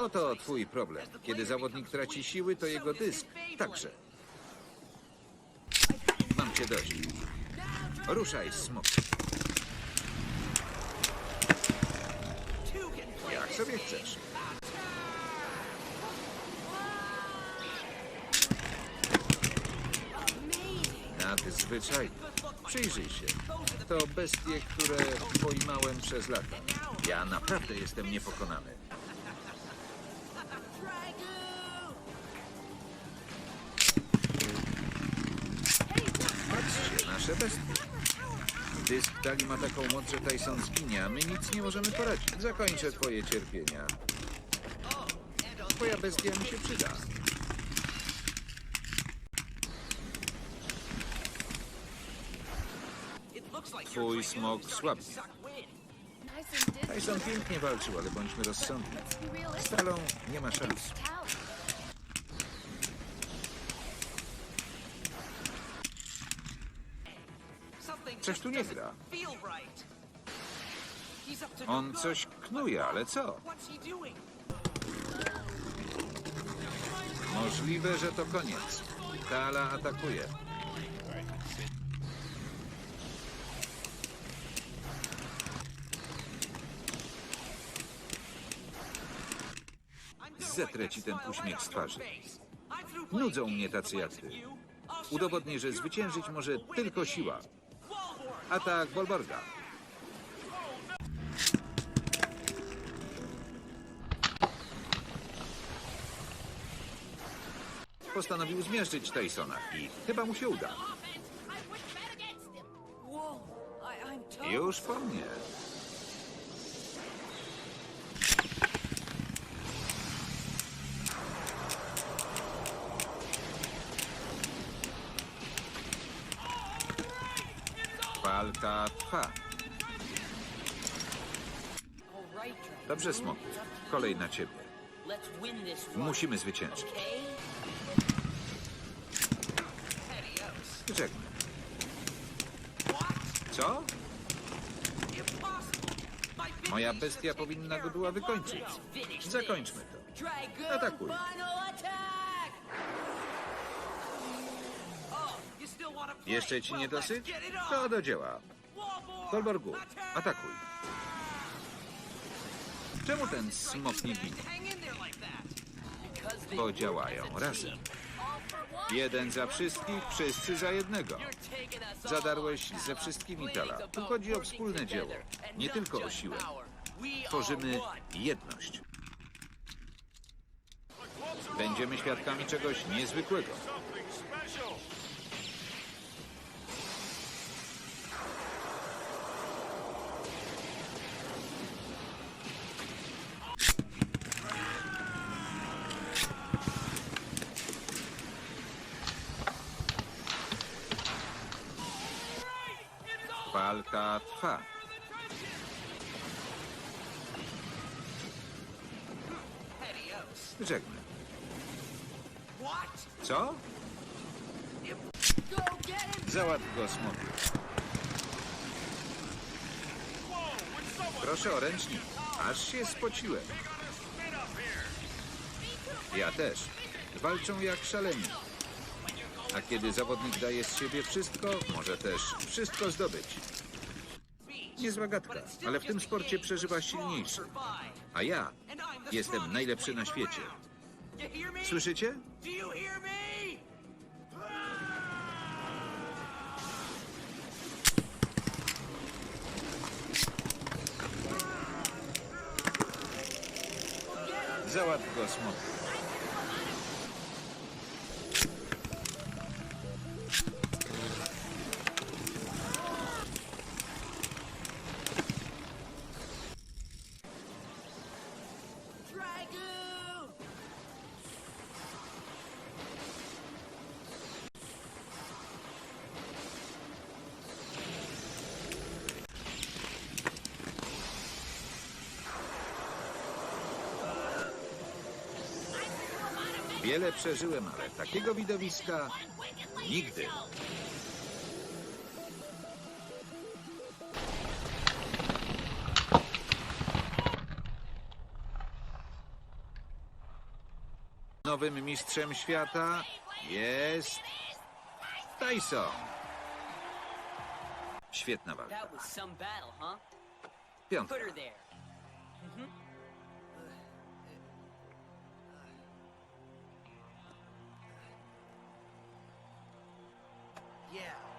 Oto twój problem. Kiedy zawodnik traci siły, to jego dysk także. Mam cię dość. Ruszaj, smok. Jak sobie chcesz. Nadzwyczajnie. Przyjrzyj się. To bestie, które pojmałem przez lata. Ja naprawdę jestem niepokonany. Bestie. Dysk dali ma taką moc, że Tyson zginie, a my nic nie możemy poradzić. Zakończę twoje cierpienia. Twoja bestia mi się przyda. Twój smok słabnie. Tyson pięknie walczył, ale bądźmy rozsądni. Z Talą nie ma szans. Coś tu nie gra. On coś knuje, ale co? Możliwe, że to koniec. Tala atakuje. Zetrę ci ten uśmiech z twarzy. Nudzą mnie tacy jak ty. Udowodnię, że zwyciężyć może tylko siła. Atak Bolborga. Postanowił zmiażdżyć Tysona i chyba mu się uda. Już po mnie. Walka trwa. Dobrze, Smok. Kolej na ciebie. Musimy zwyciężyć. Żegnam. Co? Moja bestia powinna go była wykończyć. Zakończmy to. Atakuj. Jeszcze ci nie dosyć? To do dzieła. Kolborgu, atakuj. Czemu ten smok nie ginie? Bo działają razem. Jeden za wszystkich, wszyscy za jednego. Zadarłeś ze wszystkimi Tala. Tu chodzi o wspólne dzieło, nie tylko o siłę. Tworzymy jedność. Będziemy świadkami czegoś niezwykłego. Walka trwa. Żegnam. Co? Załatw go, smoku. Proszę o ręcznik. Aż się spociłem. Ja też. Walczą jak szaleni. A kiedy zawodnik daje z siebie wszystko, może też wszystko zdobyć. Niezła gadka, ale w tym sporcie przeżywa silniejszy. A ja jestem najlepszy na świecie. Słyszycie? Załatw go, smok. Wiele przeżyłem, ale takiego widowiska nigdy. Nowym mistrzem świata jest Tyson. Świetna walka. Piątka. Yeah.